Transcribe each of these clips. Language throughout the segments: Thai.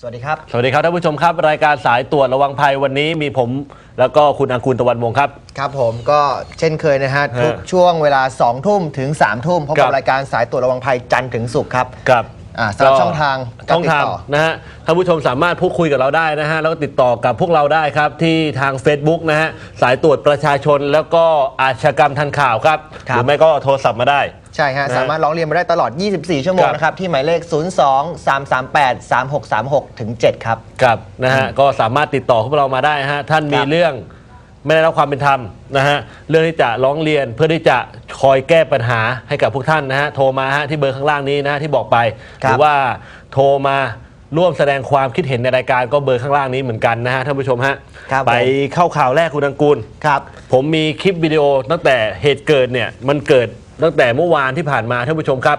สวัสดีครับ สวัสดีครับท่านผู้ชมครับ รายการสายตรวจระวังภัยวันนี้มีผม แล้วก็คุณอังคูลตะวันวงศ์ครับ ครับผมก็เช่นเคยนะฮะฮะทุกช่วงเวลา 2 ทุ่มถึง 3 ทุ่มพบครักับบรายการสายตรวจระวังภัยจันทร์ถึงศุกร์ครับกับอ่าสำหรับช่องทางการช่องทางติดต่อ นะฮะท่านผู้ชมสามารถพูดคุยกับเราได้นะฮะแล้วก็ติดต่อกับพวกเราได้ครับที่ทาง Facebook นะฮะสายตรวจประชาชนแล้วก็อาชญากรรมทันข่าวครับ ครัหบรือไม่ก็โทรศัพท์มาได้ ใช่ฮะนะฮะสามารถร้องเรียนมาได้ตลอด 24 ชั่วโมงครับ นะครับ ที่หมายเลข 02 338 3636ถึง7ครับ ครับนะฮะก็สามารถติดต่อพวกเรามาได้ฮะท่านมีครับ เรื่องไม่ได้รับความเป็นธรรมนะฮะเรื่องที่จะร้องเรียนเพื่อที่จะคอยแก้ปัญหาให้กับพวกท่านนะฮะโทรมาฮะที่เบอร์ข้างล่างนี้นะฮะที่บอกไปหรือว่าโทรมาร่วมแสดงความคิดเห็นในรายการก็เบอร์ข้างล่างนี้เหมือนกันนะฮะท่านผู้ชมฮะครับผมไปเข้าข่าวแรกคุณอังกูล ครับ ผมมีคลิปวิดีโอตั้งแต่เหตุเกิดเนี่ยมันเกิด ตั้งแต่เมื่อวานที่ผ่านมาท่านผู้ชมครับ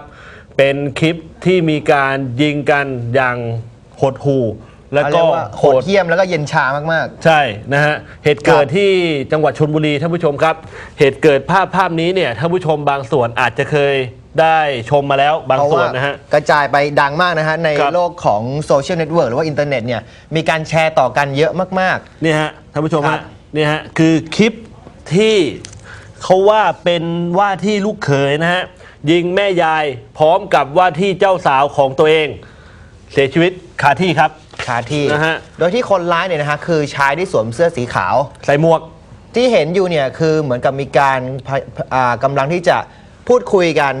เป็นคลิปที่มีการยิงกันอย่างหดหู่แล้วเขาก็เรียกว่าโหดเหี้ยมแล้วก็เย็นชามาก ใช่นะฮะเหตุเกิดครับที่จังหวัดชนบุรีท่านผู้ชมครับ เหตุเกิดภาพภาพนี้เนี่ยท่านผู้ชมบางส่วนอาจจะเคยได้ชมมาแล้วๆ บางเพราะส่วว่านนะฮะ กระจายไปดังมากนะฮะ ในครับ โลกของโซเชียลเน็ตเวิร์กหรือว่าอินเทอร์เน็ตเนี่ยมีการแชร์ต่อกันเยอะมาก เนี่ยฮะท่านผู้ชมครัฮะบ เนี่ยฮะคือคลิปที่ เขาว่าเป็นว่าที่ลูกเขยนะฮะยิงแม่ยายพร้อมกับว่าที่เจ้าสาวของตัวเอง เสียชีวิตคาที่ครับๆคาที่นะฮะ โดยที่คนร้ายเนี่ยนะฮะคือชายที่สวมเสื้อสีขาว ใส่หมวก ที่เห็นอยู่เนี่ยคือเหมือนกับมีการพะอ่ากำลังที่จะพูดคุยกัน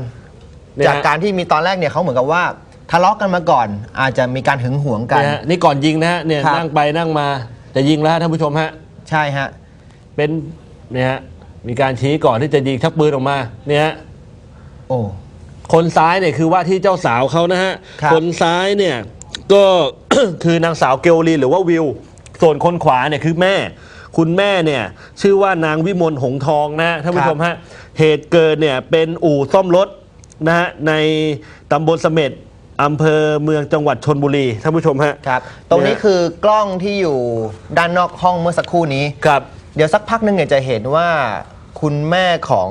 เนี่ยฮะ จากการที่มีตอนแรกเนี่ยเขาเหมือนกับว่าทะเลาะกันมาก่อน อาจจะมีการหึงหวงกัน นะฮะนี่ก่อนยิงนะฮะเนี่ยครับ นั่งไปนั่งมาจะยิงแล้วฮะท่านผู้ชมฮะ ใช่ฮะ เป็นเนี่ยฮะ มีการชี้ก่อนที่จะยิงชักปืนออกมาเนี่ยฮะโอ้ คนซ้ายเนี่ยคือว่าที่เจ้าสาวเขานะฮะครับคนซ้ายเนี่ยก็ คือนางสาวเกลลีหรือว่าวิว ส่วนคนขวาเนี่ยคือแม่ คุณแม่เนี่ยชื่อว่านางวิมลหงทองนะฮะท่านผู้ชมฮะเหตุเกิดเนี่ยเป็นอู่ซ่อมรถนะฮะในตำบลเสม็ดอำเภอเมืองจังหวัดชนบุรีท่านผู้ชมฮะ ครับ ตรงนี้เนี่ย คือกล้องที่อยู่ด้านนอกห้องเมื่อสักครู่นี้ ครับ เดี๋ยวสักพักหนึงเนี่ยจะเห็นว่า คุณแม่ของ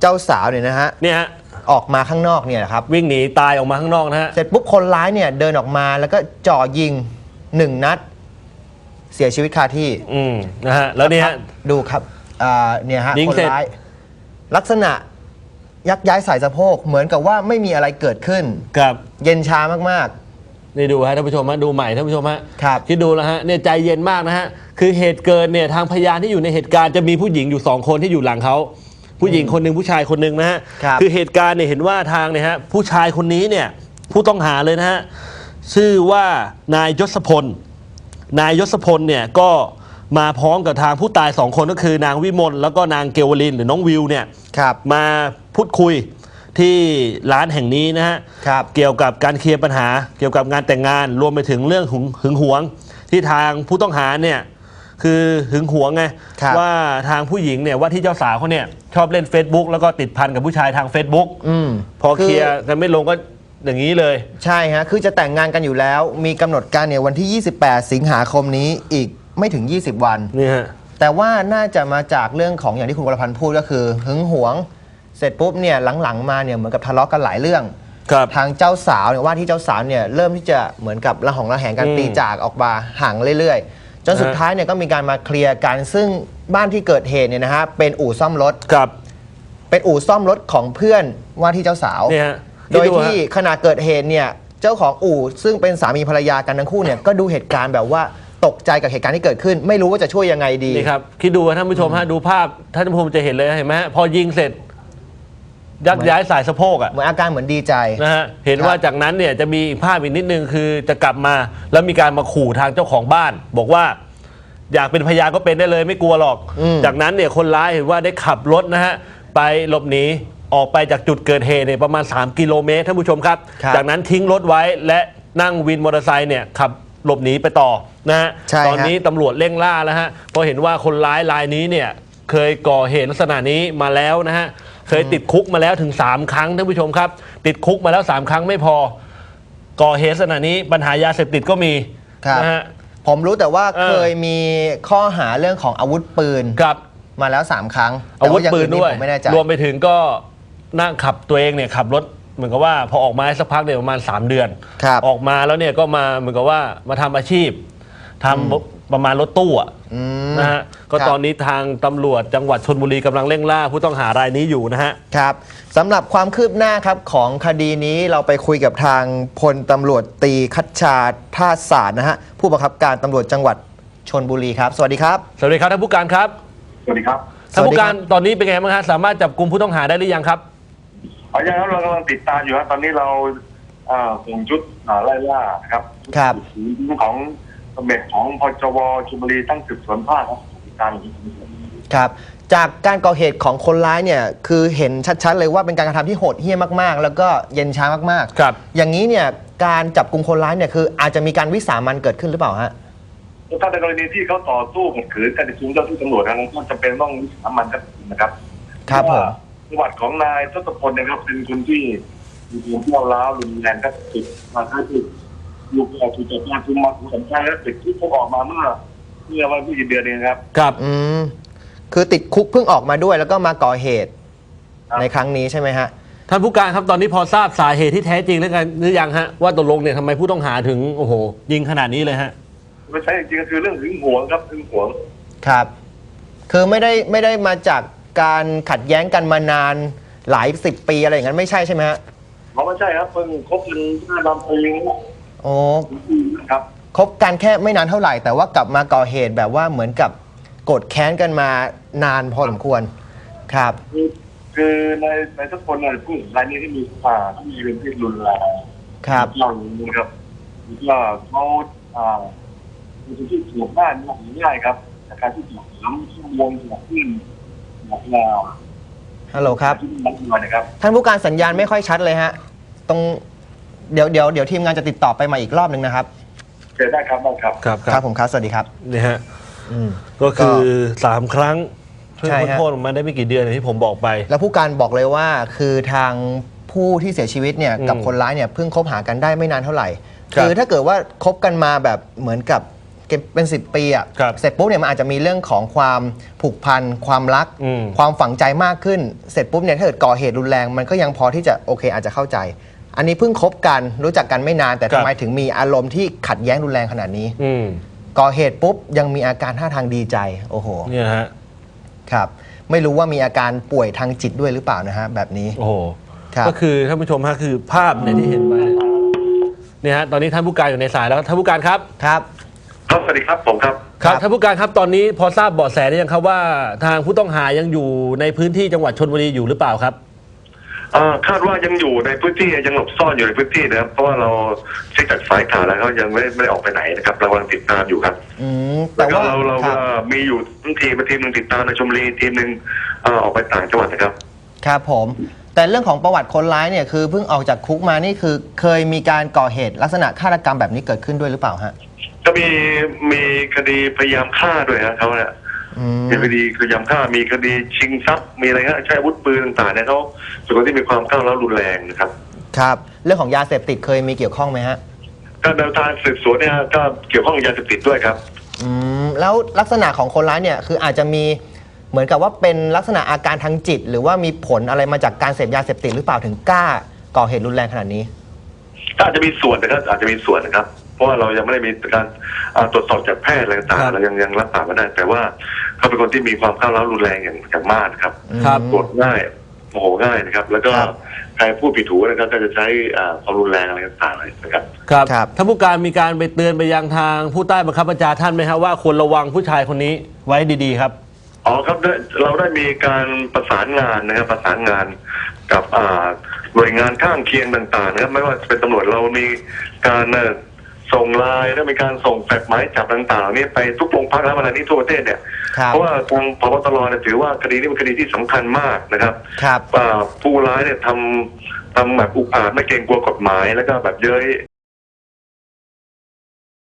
เจ้าสาวเนี่ยนะฮะเนี่ยฮะออกมาข้างนอกเนี่ยนะครับ วิ่งหนีตายออกมาข้างนอกนะฮะ เสร็จปุ๊บคนร้ายเนี่ยเดินออกมาแล้วก็จ่อยิงหนึ่งนัด เสียชีวิตคาที่อืมนะฮะ แล้วเนี่ยฮะ ดูครับอ่าเนี่ยฮะยิงคนเสร็จ ร้าย ลักษณะยักย้ายสายสะโพกเหมือนกับว่าไม่มีอะไรเกิดขึ้นครับ เย็นชามาก นี่ดูฮะท่านผู้ชมฮะดูใหม่ท่านผู้ชมฮะครับ คิดดูแล้วฮะเนี่ยใจเย็นมากนะฮะคือเหตุเกิดเนี่ยทางพยานที่อยู่ในเหตุการณ์จะมีผู้หญิงอยู่สองคนที่อยู่หลังเขาผู้หญิงคนหนึ่งผู้ชายคนหนึ่งนะฮะครับอเหตุการณ์เนี่ยเห็นว่าทางเนี่ยฮะผู้ชายคนนี้เนี่ยผู้ต้องหาเลยนะฮะชื่อว่านายยศพล นายยศพลเนี่ยก็มาพร้อมกับทางผู้ตายสองคนก็คือนางวิมลแล้วก็นางเกวลินหรือน้องวิวเนี่ยๆครับมาพูดคุย ที่ร้านแห่งนี้นะฮะครับ เกี่ยวกับการเคลียร์ปัญหา เกี่ยวกับงานแต่งงาน รวมไปถึงเรื่องหึงหึงหวง ที่ทางผู้ต้องหาเนี่ยคือหึงหวงไงครับว่าทางผู้หญิงเนี่ยว่าที่เจ้าสาวเขาเนี่ยชอบเล่น Facebook แล้วก็ติดพันกับผู้ชายทาง Facebook อืมพอเคลียร์กันไม่ลงก็อย่างนี้เลย ใช่ฮะ คือจะแต่งงานกันอยู่แล้ว มีกำหนดการเนี่ยวันที่ 28 สิงหาคมนี้อีกไม่ถึง 20 วัน นี่ฮะ แต่ว่าน่าจะมาจากเรื่องของอย่างที่คุณวรพันธ์พูดก็คือหึงหวง เสร็จปุ๊บเนี่ยหลังๆมาเนี่ยเหมือนกับทะเลาะกันหลายเรื่อง ครับ ทางเจ้าสาวเนี่ยว่าที่เจ้าสาวเนี่ยเริ่มที่จะเหมือนกับระหองระแหงกันอืมตีจากออกมาห่างเรื่อยๆ จนสุดฮะ ท้ายเนี่ยก็มีการมาเคลียร์กันซึ่งบ้านที่เกิดเหตุเนี่ยนะฮะเป็นอู่ซ่อมรถกับเป็นอู่ซ่อมรถของเพื่อนว่าที่เจ้าสาว เนี่ยฮะโดยคิฮะที่ขณะเกิดเหตุเนี่ยเจ้าของอู่ซึ่งเป็นสามีภรรยากันทั้งคู่เนี่ยก็ดูเหตุการณ์แบบว่าตกใจกับเหตุการณ์ที่เกิดขึ้น ไม่รู้ว่าจะช่วยยังไงดี นี่ครับ คิดดูท่านผู้ชมฮะดูภาพท่านผู้ชมจะเห็นเลยเห็นไหมฮะพอยิงเสร็จ ยักย้ายสายสะโพกอะเหมือนอาการเหมือนดีใจ นะฮะเห็นครับว่าจากนั้นเนี่ยจะมีอีกภาพอีกนิดนึงคือจะกลับมาแล้วมีการมาขู่ทางเจ้าของบ้าน บอกว่า อยากเป็นพยานก็เป็นได้เลยไม่กลัวหรอก อืม จากนั้นเนี่ยคนร้ายเห็นว่าได้ขับรถนะฮะไปหลบหนีออกไปจากจุดเกิดเหตุเนี่ยประมาณ 3 กิโลเมตรท่านผู้ชมครับ ครับจากนั้นทิ้งรถไว้และนั่งวินมอเตอร์ไซค์เนี่ยขับหลบหนีไปต่อนะฮะใช่ตอนฮะนี้ตำรวจเร่งล่าแล้วฮะเพราะเห็นว่าคนร้ายรายนี้เนี่ยเคยก่อเหตุลักษณะนี้มาแล้วนะฮะ เคยติดคุกมาแล้วถึง 3 ครั้งท่านผู้ชมครับ ติดคุกมาแล้ว 3 ครั้งไม่พอ ก่อเหตุลักษณะนี้ปัญหายาเสพติดก็มีครับ นะฮะ ผมรู้แต่ว่าเออ เคยมีข้อหาเรื่องของอาวุธปืนกับมาแล้ว 3 ครั้งอาวุธแต่ย่งปืนด้วย ผมไม่แน่ใจรวมไปถึงก็นั่งขับตัวเองเนี่ยขับรถเหมือนกับว่าพอออกมาได้สักพักเนี่ยประมาณ 3 เดือน ครับ ออกมาแล้วเนี่ยก็มาเหมือนกับว่ามาทำอาชีพทำ ประมาณรถตู้อะอืม นะฮะก็ครับ ตอนนี้ทางตำรวจจังหวัดชนบุรีกำลังเร่งล่าผู้ต้องหารายนี้อยู่นะฮะ ครับสำหรับความคืบหน้าครับของคดีนี้เราไปคุยกับทางพลตำรวจตรีคัชชาท่าศาสตร์นะฮะผู้บังคับการตำรวจจังหวัดชนบุรีครับ สวัสดีครับ สวัสดีครับท่านผู้การครับสวัสดีครับท่านผู้การสวัสดีครับตอนนี้เป็นไงบ้างฮะสามารถจับกลุ่มผู้ต้องหาได้หรือยังครับขออนุญาตครับเรากำลังติดตามอยู่ครับตอนนี้เราอ่าส่งชุดอ่าไล่ล่านะครับครับ ชุดของ ตำรวจของพจวชลบุรีตั้งสืบสวนภาคครับติดตามอยู่ครับ จากการก่อเหตุของคนร้ายเนี่ยคือเห็นชัดๆเลยว่าเป็นการกระทำที่โหดเหี้ยมมากๆ แล้วก็เย็นช้ามากครับ อย่างนี้เนี่ยการจับกลุ่มคนร้ายเนี่ยคืออาจจะมีการวิสามันเกิดขึ้นหรือเปล่าฮะ ถ้าในกรณีที่เขาต่อสู้ขัดขืนการจับกุมเจ้าที่ตำรวจนั้นก็จะเป็นต้องวิสามันกันนะครับครับผม ประวัติของนายทศพลนะครับเป็นคนที่มีความเที่ยวร้าวรุนแรงก็ติดมาค่าที่ ลูกเราถูกจับมาคือมาถูกสัญชาติและติดที่พวกออกมาเมื่อเมื่อวันที่สิบเดือนเองครับ ครับ อืมคือติดคุกเพิ่งออกมาด้วยแล้วก็มาก่อเหตุ ครับ ในครั้งนี้ใช่ไหมฮะ ท่านผู้การครับตอนนี้พอทราบสาเหตุที่แท้จริงแล้วกันหรือยังฮะว่าตกลงเนี่ยทำไมผู้ต้องหาถึงโอ้โห ยิงขนาดนี้เลยฮะ ไม่ใช่จริงๆก็คือเรื่องหึงหวงครับหึงหวง ครับ คือไม่ได้ไม่ได้มาจากการขัดแย้งกันมานานหลายสิบปีอะไรอย่างนั้นไม่ใช่ใช่ไหมฮะ เพราะไม่ใช่ครับเพิ่งคบกันห้าลำปีเอง โอ้ครับ คบกันแค่ไม่นานเท่าไหร่ แต่ว่ากลับมาก่อเหตุแบบว่าเหมือนกับโกดแค้นกันมานานพอสมควร ครับ คือคือในในทุกคนเนี่ยผู้รายนี้ที่มีอ่าที่มีเป็นที่รุนแรงครับ เรานะครับก็เขาอ่าเป็นคนที่ถูกง่ายมากง่ายครับจากการที่ถูกล้ำชั่วโมงถูกขึ้นถูกแนวฮัลโหลครับที่มันมานะครับ ท่านผู้การสัญญาณไม่ค่อยชัดเลยฮะ ตรง เดี๋ยวเดี๋ยวเดี๋ยวทีมงานจะติดต่อไปมาอีกรอบหนึ่งนะครับเจอได้ครับได้ครับ ครับครับผมครับสวัสดีครับ นี่ฮะอืม ก็คือสามครั้งเพิ่งใช่พ้นฮะ โทษออกมาได้ไม่กี่เดือนอย่างที่ผมบอกไป แล้วผู้การบอกเลยว่าคือทางผู้ที่เสียชีวิตเนี่ยอืมกับคนร้ายเนี่ยเพิ่งคบหากันได้ไม่นานเท่าไหร่ ครับคือถ้าเกิดว่าคบกันมาแบบเหมือนกับเป็น 10 ปีอะครับเสร็จปุ๊บเนี่ยมันอาจจะมีเรื่องของความผูกพันความรัก อืมความฝังใจมากขึ้น เสร็จปุ๊บเนี่ยถ้าเกิดก่อเหตุรุนแรงมันก็ยังพอที่จะโอเคอาจจะเข้าใจ อันนี้เพิ่งคบกันรู้จักกันไม่นานแต่ครัทำบ ไมถึงมีอารมณ์ที่ขัดแย้งรุนแรงขนาดนี้ อืมก่อเหตุปุ๊บยังมีอาการท่าทางดีใจ โอ้โหเนี่ยฮะครับ ไม่รู้ว่ามีอาการป่วยทางจิตด้วยหรือเปล่านะฮะแบบนี้ โอ้โหครับ ก็คือท่านผู้ชมฮะคือภาพเนี่ยที่เห็นไปเนี่ยฮะตอนนี้ท่านผู้การอยู่ในสายแล้วท่านผู้การครับ ครับ ครับสวัสดีครับผมครับ ครับครับ ท่านผู้การครับตอนนี้พอทราบเบาะแสได้ยังครับว่าทางผู้ต้องหายังอยู่ในพื้นที่จังหวัดชนบุรีอยู่หรือเปล่าครับเอ่อ คาดว่ายังอยู่ในพื้นที่ยังหลบซ่อนอยู่ในพื้นที่นะครับเพราะว่าเราเช็คจากสายข่าวแล้วเขายังไม่ได้ไม่ได้ออกไปไหนนะครับเรากำลังติดตามอยู่ครับอืมแต่แต่ว่าว่าเราเราครับเอ่อมีอยู่ทีมทีมหนึ่งติดตามในชมรีทีมหนึ่งเอ่อออกไปต่างจังหวัดนะครับ ครับผม แต่เรื่องของประวัติคนร้ายเนี่ยคือเพิ่งออกจากคุกมานี่คือเคยมีการก่อเหตุลักษณะฆาตกรรมแบบนี้เกิดขึ้นด้วยหรือเปล่าฮะ ก็มีมีคดีพยายามฆ่าด้วยฮะเขาเนี่ยอื มมีคดีพยายามฆ่ามีคดีชิงทรัพย์มีอะไรฮะใช้อาวุธปืนต่างๆเนี่ยเขาเป็นคนที่มีความก้าวร้าวรุนแรงนะครับ ครับ เรื่องของยาเสพติดเคยมีเกี่ยวข้องไหมฮะก็แนวทางสืบสวนเนี่ยก็เกี่ยวข้องกับยาเสพติดด้วยครับอืมแล้วลักษณะของคนร้ายเนี่ยคืออาจจะมีเหมือนกับว่าเป็นลักษณะอาการทางจิต หรือว่ามีผลอะไรมาจากการเสพยาเสพติดหรือเปล่าถึงกล้าก่อเหตุรุนแรงขนาดนี้ก็อาจจะมีส่วนนะครับอาจจะมีส่วนนะครับ เพราะว่าเรายังไม่ได้มีการอ่าตรวจสอบจากแพทย์อะไรต่างครับๆเรายังยังรักษาไม่ได้ แต่ว่าเขาเป็นคนที่มีความก้าวร้าวรุนแรงอย่างอย่างมากนะครับครับโกรธง่ายโมโหง่ายนะครับ แล้วก็ครับใครพูดผิดถูนะครับก็จะใช้อ่าความรุนแรงอะไรต่างๆเลยนะครับ ครับครับท่านผู้การมีการไปเตือนไปยังทางผู้ใต้บังคับบัญชาท่านไหมครับว่าควรระวังผู้ชายคนนี้ไว้ดีๆครับอ๋อครับได้เราได้มีการประสานงานนะครับประสานงานกับอ่าหน่วยงานข้างเคียงต่างๆนะครับไม่ว่าจะเป็นตำรวจเรามีการเอ่อ ส่งไลน์และมีการส่งแฟกซ์หมายจับต่างๆเหล่านี้ไปทุกโรงพักแล้วเวลานี้ทั่วประเทศเนี่ยครับเพราะว่าทางพบตรเนี่ยถือว่าคดีนี้เป็นคดีที่สำคัญมากนะครับครับว่าผู้ร้ายเนี่ยทำทำแบบอุกอาจไม่เกรงกลัวกฎหมายแล้วก็แบบเย้ย